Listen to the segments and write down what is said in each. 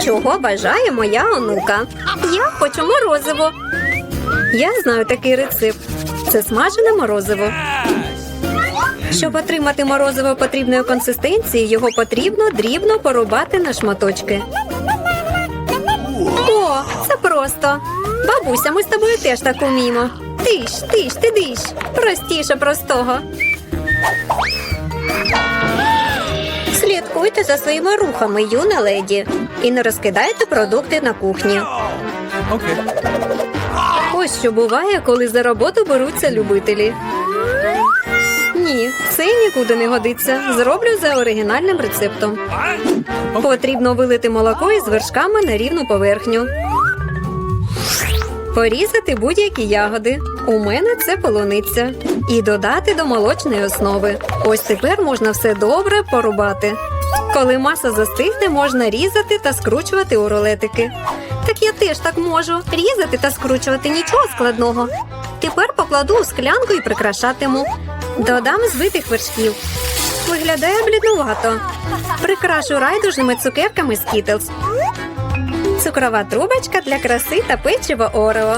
Чого бажає моя онука? Я хочу морозиво. Я знаю такий рецепт. Це смажене морозиво. Щоб отримати морозиво потрібної консистенції, його потрібно дрібно порубати на шматочки. О, це просто. Бабуся, ми з тобою теж так уміємо. Тиш, тиш, ти диш. Простіше простого. Слідкуйте за своїми рухами, юна леді, і не розкидайте продукти на кухні. Okay. Ось що буває, коли за роботу беруться любителі. Ні, це нікуди не годиться. Зроблю за оригінальним рецептом. Потрібно вилити молоко із вершками на рівну поверхню. Порізати будь-які ягоди. У мене це полуниця. І додати до молочної основи. Ось тепер можна все добре порубати. Коли маса застигне, можна різати та скручувати у рулетики. Так я теж так можу. Різати та скручувати нічого складного. Тепер покладу у склянку і прикрашатиму. Додам збитих вершків. Виглядає бліднувато. Прикрашу райдужними цукерками Skittles. Цукрова трубочка для краси та печиво Орео.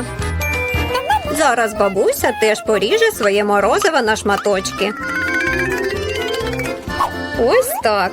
Зараз бабуся теж поріже своє морозиво на шматочки. Ось так.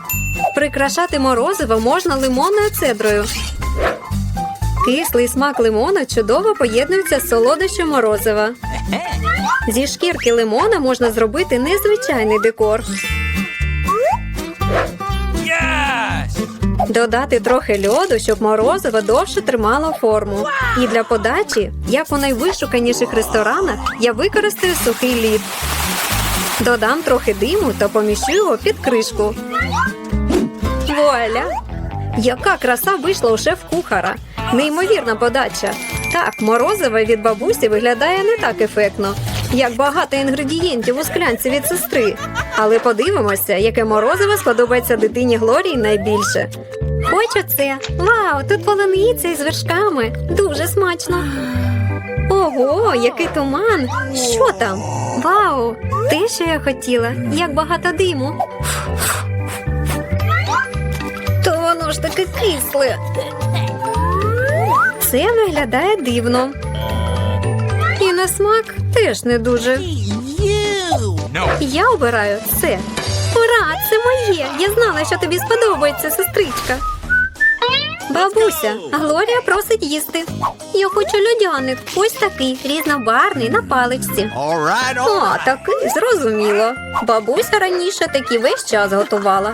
Прикрашати морозиво можна лимонною цедрою. Кислий смак лимона чудово поєднується з солодощем морозива. Зі шкірки лимона можна зробити незвичайний декор. Додати трохи льоду, щоб морозиво довше тримало форму. І для подачі, як у найвишуканіших ресторанах, я використаю сухий лід. Додам трохи диму та поміщу його під кришку. Вуаля! Яка краса вийшла у шеф-кухара! Неймовірна подача. Так, морозиво від бабусі виглядає не так ефектно, як багато інгредієнтів у склянці від сестри. Але подивимося, яке морозиво сподобається дитині Глорії найбільше. Хочу це. Вау, тут полуниця із вершками. Дуже смачно. Ого, який туман! Що там? Вау! Те, що я хотіла, як багато диму. То воно ж таке кисле. Це виглядає дивно. І на смак теж не дуже. Я обираю це. Ура, це моє! Я знала, що тобі сподобається, сестричка. Бабуся, Глорія просить їсти. Я хочу льодяник. Ось такий різнобарний на паличці. All right, all О, такий зрозуміло. Бабуся раніше такі весь час готувала.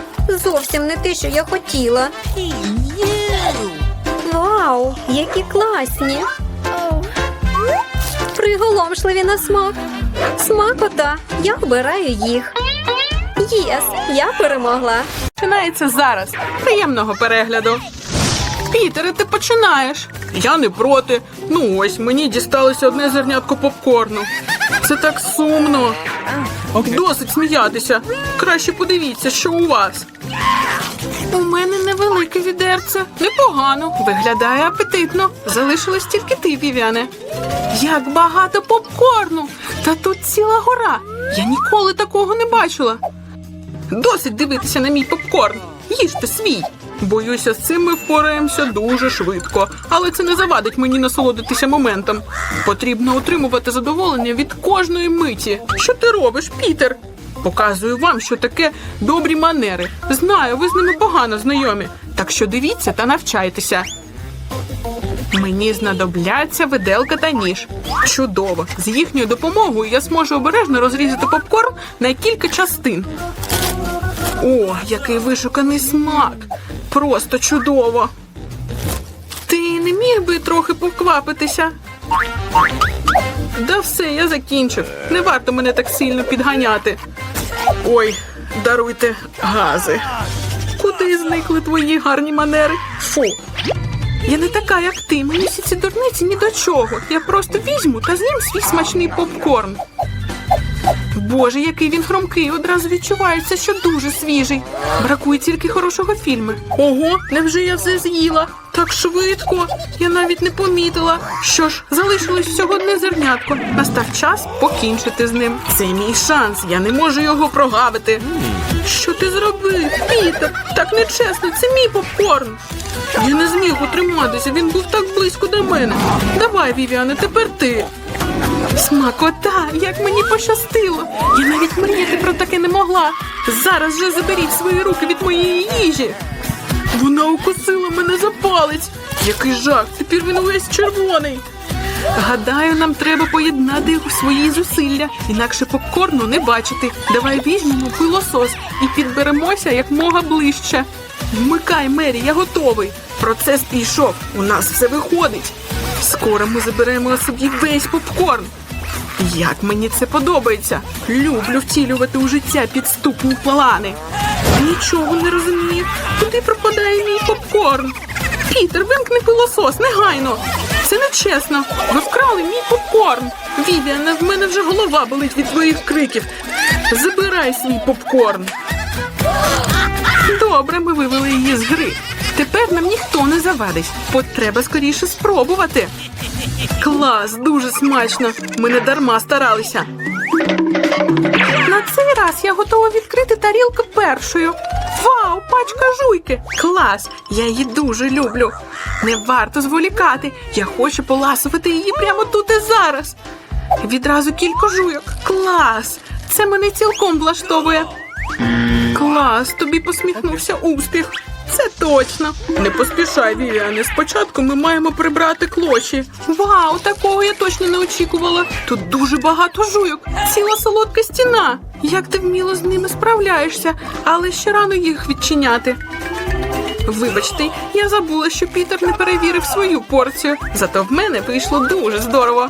Зовсім не те, що я хотіла. Вау, які класні! Приголомшливі на смак. Смакота, я обираю їх. Єс, я перемогла. Починається зараз. Приємного перегляду. Пітере, ти починаєш. Я не проти. Ну ось мені дісталося одне зернятко попкорну. Це так сумно. Досить сміятися. Краще подивіться, що у вас. У мене невелике відерце. Непогано. Виглядає апетитно. Залишилось тільки ти, Вівяне. Як багато попкорну! Та тут ціла гора. Я ніколи такого не бачила. Досить дивитися на мій попкорн. Їжте свій. Боюся, з цим ми впораємося дуже швидко, але це не завадить мені насолодитися моментом. Потрібно отримувати задоволення від кожної миті. Що ти робиш, Пітер? Показую вам, що таке добрі манери. Знаю, ви з ними погано знайомі. Так що дивіться та навчайтеся. Мені знадобляться виделка та ніж. Чудово! З їхньою допомогою я зможу обережно розрізати попкорн на кілька частин. О, який вишуканий смак! Просто чудово! Ти не міг би трохи поквапитися? Да все, я закінчив. Не варто мене так сильно підганяти. Ой, даруйте гази. Куди зникли твої гарні манери? Фу. Я не така, як ти. Мені всі ці дурниці ні до чого. Я просто візьму та з'їм свій смачний попкорн. Боже, який він хромкий, одразу відчувається, що дуже свіжий. Бракує тільки хорошого фільму. Ого, невже я все з'їла? Так швидко. Я навіть не помітила. Що ж, залишилось всього одне зернятко. Настав час покінчити з ним. Це мій шанс, я не можу його прогавити. Що ти зробив, Пітер? Так нечесно, це мій попкорн. Я не зміг утриматися, він був так близько до мене. Давай, Вівіане, тепер ти. Смакота, як мені пощастило! Я навіть мріяти про таке не могла. Зараз же заберіть свої руки від моєї їжі. Вона укусила мене за палець. Який жах, тепер він увесь червоний. Гадаю, нам треба поєднати свої зусилля, інакше попкорну не бачити. Давай візьмемо пилосос і підберемося якмога ближче. Вмикай, Мері, я готовий. Процес пішов. У нас все виходить. Скоро ми заберемо собі весь попкорн. Як мені це подобається. Люблю втілювати у життя підступні плани. Нічого не розумію. Куди пропадає мій попкорн? Пітер, вимкни пилосос, негайно. Це нечесно. Ви вкрали мій попкорн. Вівіана, в мене вже голова болить від твоїх криків. Забирай свій попкорн. Добре, ми вивели її з гри. Тепер нам ніхто не завадить. От треба скоріше спробувати. Клас, дуже смачно. Ми не дарма старалися. Цей раз я готова відкрити тарілку першою. Вау, пачка жуйки! Клас! Я її дуже люблю. Не варто зволікати. Я хочу поласувати її прямо тут і зараз. Відразу кілька жуйок. Клас! Це мене цілком влаштовує. Клас, тобі посміхнувся успіх. Це точно. Не поспішай, Вівіане. Спочатку ми маємо прибрати клочі. Вау, такого я точно не очікувала. Тут дуже багато жуйок, ціла солодка стіна. Як ти вміло з ними справляєшся, але ще рано їх відчиняти. Вибачте, я забула, що Пітер не перевірив свою порцію, зато в мене вийшло дуже здорово.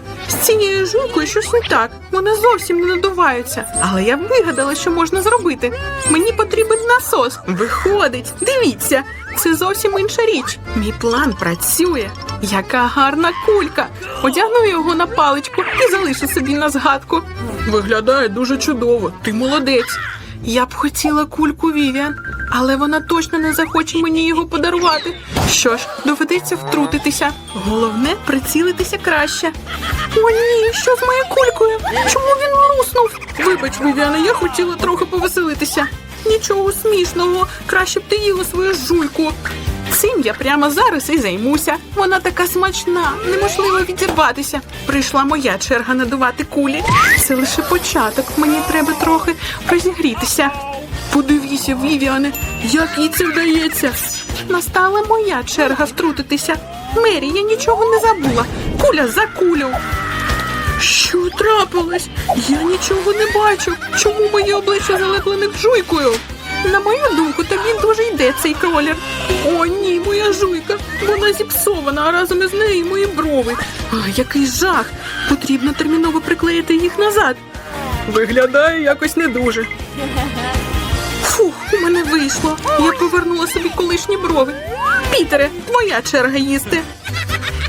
З цією жуйкою щось не так. Вони зовсім не надуваються. Але я вигадала, що можна зробити. Мені потрібен насос. Виходить, дивіться, це зовсім інша річ. Мій план працює. Яка гарна кулька! Одягну його на паличку і залишу собі на згадку. Виглядає дуже чудово. Ти молодець. Я б хотіла кульку Вівіан, але вона точно не захоче мені його подарувати. Що ж, доведеться втрутитися. Головне прицілитися краще. О, ні, що з моєю кулькою? Чому він луснув? Вибач, Вівіана, я хотіла трохи повеселитися. Нічого смішного, краще б ти їла свою жуйку. Цим я прямо зараз і займуся. Вона така смачна, неможливо відірватися. Прийшла моя черга надувати кулі. Це лише початок. Мені треба трохи розігрітися. Подивіться, Вівіане, як їй це вдається. Настала моя черга втрутитися. Мері, я нічого не забула. Куля за кулю. Що трапилось? Я нічого не бачу. Чому моє обличчя залеплене жуйкою? На мою думку, тобі дуже йде цей колір. О, ні, моя жуйка. Вона зіпсована, а разом із нею мої брови. А, який жах! Потрібно терміново приклеїти їх назад. Виглядає якось не дуже. Мене вийшло. Я повернула собі колишні брови. Пітере, твоя черга їсти.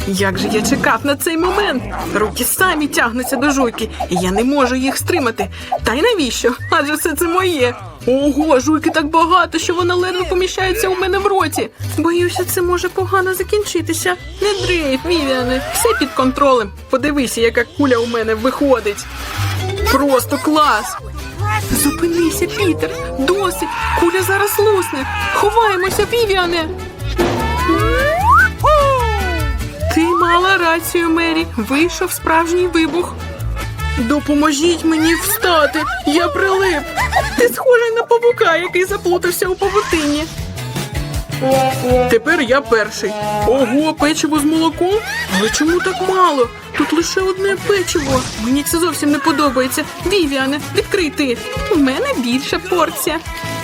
Як же я чекав на цей момент? Руки самі тягнуться до жуйки, і я не можу їх стримати. Та й навіщо? Адже все це моє. Ого, жуйки так багато, що вона ледве поміщається у мене в роті. Боюся, це може погано закінчитися. Не дрейф, Вівіане, все під контролем. Подивися, яка куля у мене виходить. Просто клас! Зупинися, Пітер! Досить! Куля зараз лусне! Ховаємося, Вівіане! Ти мала рацію, Мері. Вийшов справжній вибух. Допоможіть мені встати. Я прилип. Ти схожий на павука, який заплутався у павутині. Тепер я перший. Ого, печиво з молоком? Але чому так мало? Тут лише одне печиво. Мені це зовсім не подобається. Вівіане, відкрий ти. У мене більша порція.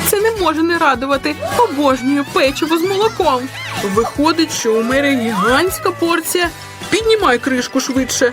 Це не може не радувати. Обожнюю печиво з молоком. Виходить, що у мене гігантська порція. Піднімай кришку швидше.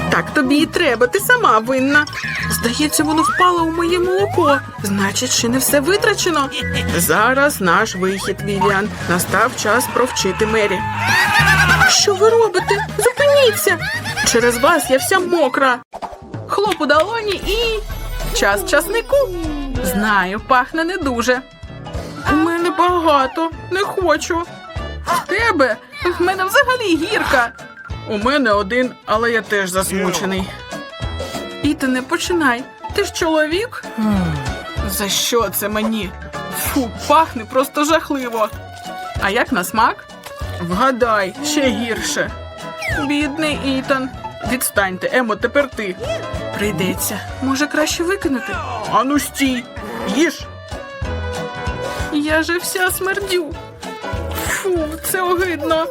Так тобі і треба, ти сама винна. Здається, воно впало у моє молоко. Значить, ще не все витрачено. Зараз наш вихід, Вівіан. Настав час провчити Мері. Що ви робите? Зупиніться! Через вас я вся мокра. Хлоп у долоні і. Час часнику. Знаю, пахне не дуже. У мене багато, не хочу. В тебе? В мене взагалі гірка. У мене один, але я теж засмучений. І ти не починай. Ти ж чоловік? За що це мені? Фу, пахне просто жахливо. А як на смак? Вгадай, ще гірше. Бідний Ітан. Відстаньте, Емо, тепер ти. Прийдеться. Може, краще викинути? Ану стій. Їж. Я же вся смердю. Фу, це огидно.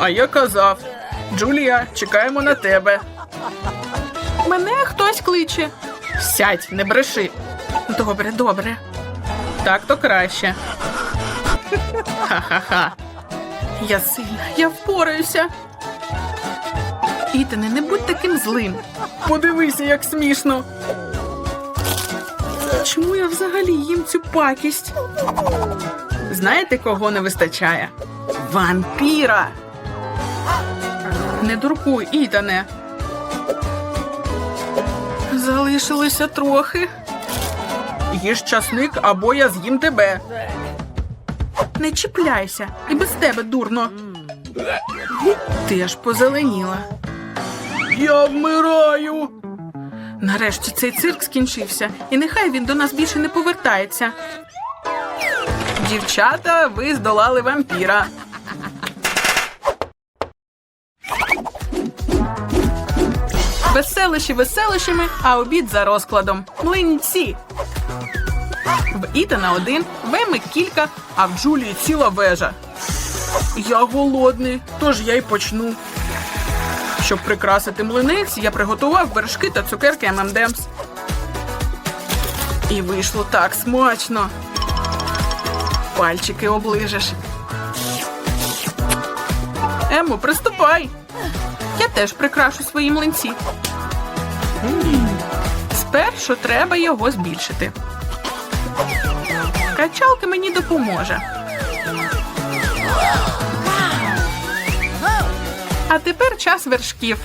А я казав. Джулія, чекаємо на тебе. Мене хтось кличе. Сядь, не бреши. Добре, добре. Так то краще. Ха-ха-ха. Я сильна, я впораюся. Ітане, не будь таким злим. Подивися, як смішно. Чому я взагалі їм цю пакість? Знаєте, кого не вистачає? Вампіра. Не дуркуй, Ітане. Залишилося трохи. Їж часник, або я з'їм тебе. Не чіпляйся, і без тебе дурно. Ти аж позеленіла. Я вмираю. Нарешті цей цирк скінчився, і нехай він до нас більше не повертається. Дівчата, ви здолали вампіра. Веселищі веселищами, а обід за розкладом. Млинці. В Ітана один, в Емми кілька, а в Джулії ціла вежа. Я голодний, тож я й почну. Щоб прикрасити млинець, я приготував вершки та цукерки ММДемс. І вийшло так смачно. Пальчики оближеш. Емо, приступай. Я теж прикрашу свої млинці. Спершу треба його збільшити. Качалка мені допоможе. А тепер час вершків.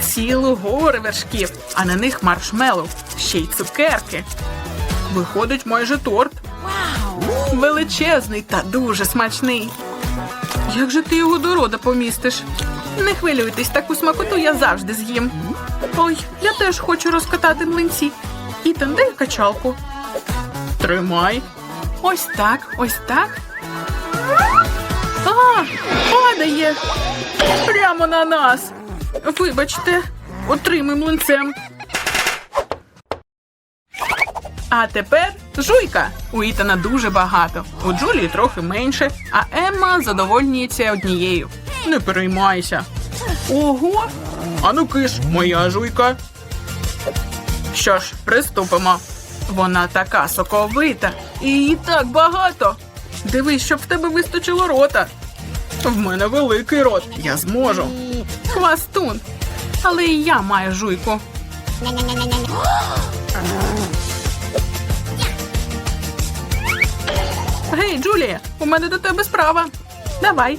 Цілу гори вершків, а на них маршмеллоу, ще й цукерки. Виходить майже торт. Величезний та дуже смачний. Як же ти його до рода помістиш? Не хвилюйтесь, таку смакоту я завжди з'їм. Ой, я теж хочу розкатати млинці. Ітан, дай качалку. Тримай. Ось так, ось так. А, падає. Прямо на нас. Вибачте, отримай млинцем. А тепер жуйка. У Ітана дуже багато. У Джулії трохи менше, а Емма задовольнюється однією. Не переймайся. Ого! Ану киш, моя жуйка. Що ж, приступимо. Вона така соковита, і її так багато. Дивись, щоб в тебе вистачило рота. В мене великий рот. Я зможу. Хвастун. Але і я маю жуйку. Гей, Джулія, у мене до тебе справа. Давай.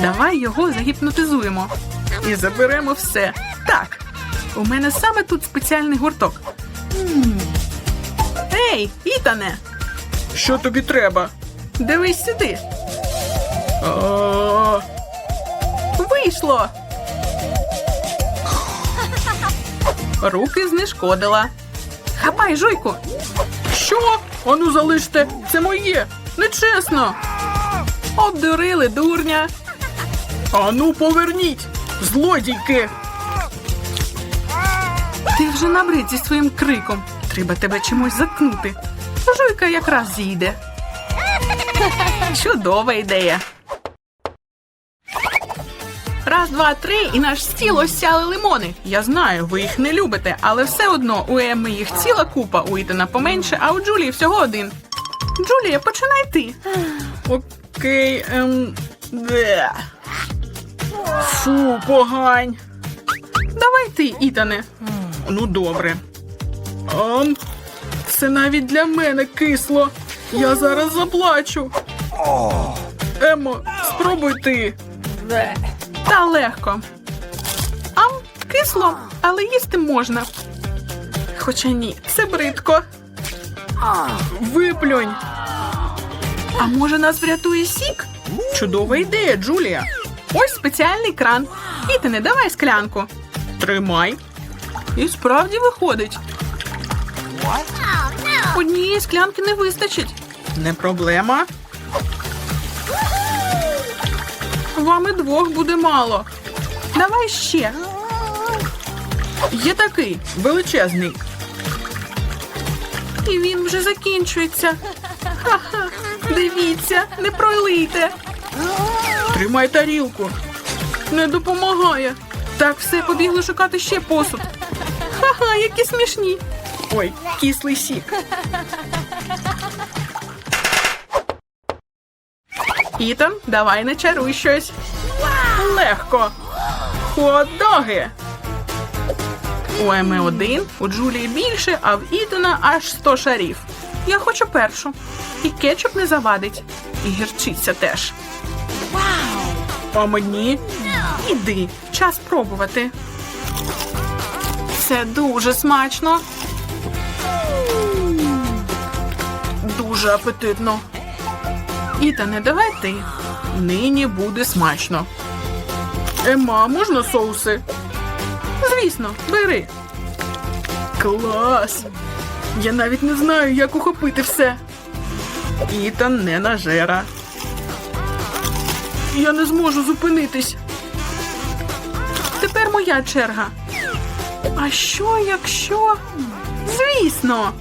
Давай його загіпнотизуємо. І заберемо все. Так. У мене саме тут спеціальний гурток. Ей, Ітане! Що тобі треба? Дивись сюди. Вийшло. Руки знешкодила. Хапай, жуйку. Що? Ану залиште, це моє. Нечесно. Обдурили дурня. Ану, поверніть, злодійки. Ти вже набрид зі своїм криком. Треба тебе чимось заткнути. Жуйка якраз зійде. Чудова ідея. Раз, два, три, і наш стіл осяли лимони. Я знаю, ви їх не любите, але все одно у Емми їх ціла купа, у Ітана поменше, а у Джулії всього один. Джулія, починай ти. Окей, ем. Де. Фу, погань. Давай ти, Ітане. Ну, добре. Ам, це навіть для мене кисло. Я зараз заплачу. Емо, спробуй ти. Та легко. Ам, кисло, але їсти можна. Хоча ні, це бридко. Виплюнь. А може нас врятує сік? Чудова ідея, Джулія. Ось спеціальний кран. Ітане, давай склянку. Тримай. І справді виходить. Однієї склянки не вистачить. Не проблема. Вам і двох буде мало. Давай ще. Є такий величезний. І він вже закінчується. Ха-ха. Дивіться, не пролийте. Тримай тарілку. Не допомагає. Так, все, побігли шукати ще посуд. Ха-ха, які смішні. Ой, кислий сік. Ітан, давай не чаруй щось. Легко. Хот-доги. У Еми один, у Джулії більше, а в Ітана аж 100 шарів. Я хочу першу. І кетчуп не завадить. І гірчиця теж. А мені? Іди, час пробувати. Це дуже смачно. Дуже апетитно. Ітане, давай ти. Нині буде смачно. Ема, можна соуси? Звісно, бери. Клас! Я навіть не знаю, як ухопити все. Ітан не нажера. Я не зможу зупинитись. Тепер моя черга. А що, якщо? Звісно.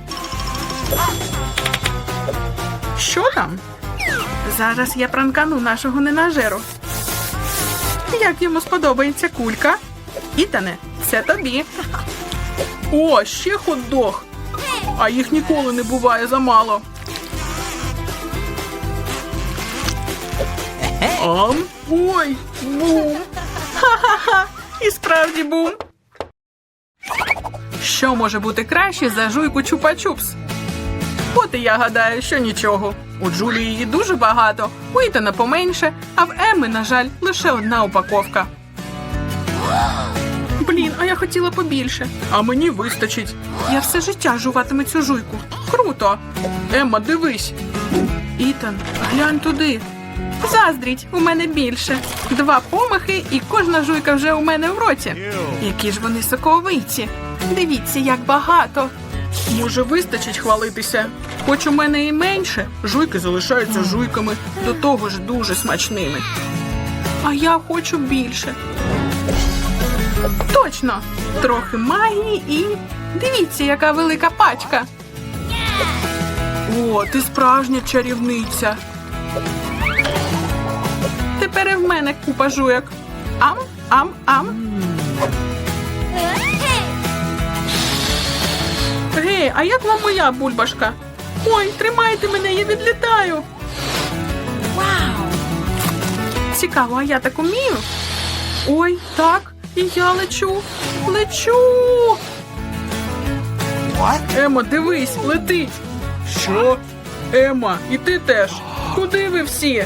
Що там? Зараз я пранкану нашого ненажеру. Як йому сподобається кулька? Ітане, це тобі. О, ще хот-дог. А їх ніколи не буває замало. Ам? Ой, бум. Ха-ха-ха. І справді бум. Що може бути краще за жуйку чупа-чупс? От і я гадаю, що нічого. У Джулії її дуже багато, у Ітана поменше, а в Емми, на жаль, лише одна упаковка. Блін, а я хотіла побільше. А мені вистачить. Я все життя жуватиму цю жуйку. Круто. Емма, дивись. Ітан, глянь туди. Заздріть, у мене більше. Два помахи, і кожна жуйка вже у мене в роті. Які ж вони соковиті. Дивіться, як багато. Може, вистачить хвалитися. Хоч у мене і менше, жуйки залишаються жуйками, до того ж дуже смачними. А я хочу більше. Точно! Трохи магії і. Дивіться, яка велика пачка. О, ти справжня чарівниця. Тепер і в мене купа жуйок. Ам, ам, ам. Гей, а як вам моя бульбашка? Ой, тримайте мене, я відлітаю. Вау! Цікаво, а я так умію? Ой, так, і я лечу. Лечу. Ема, дивись, летить. Що? Ема, і ти теж. Куди ви всі?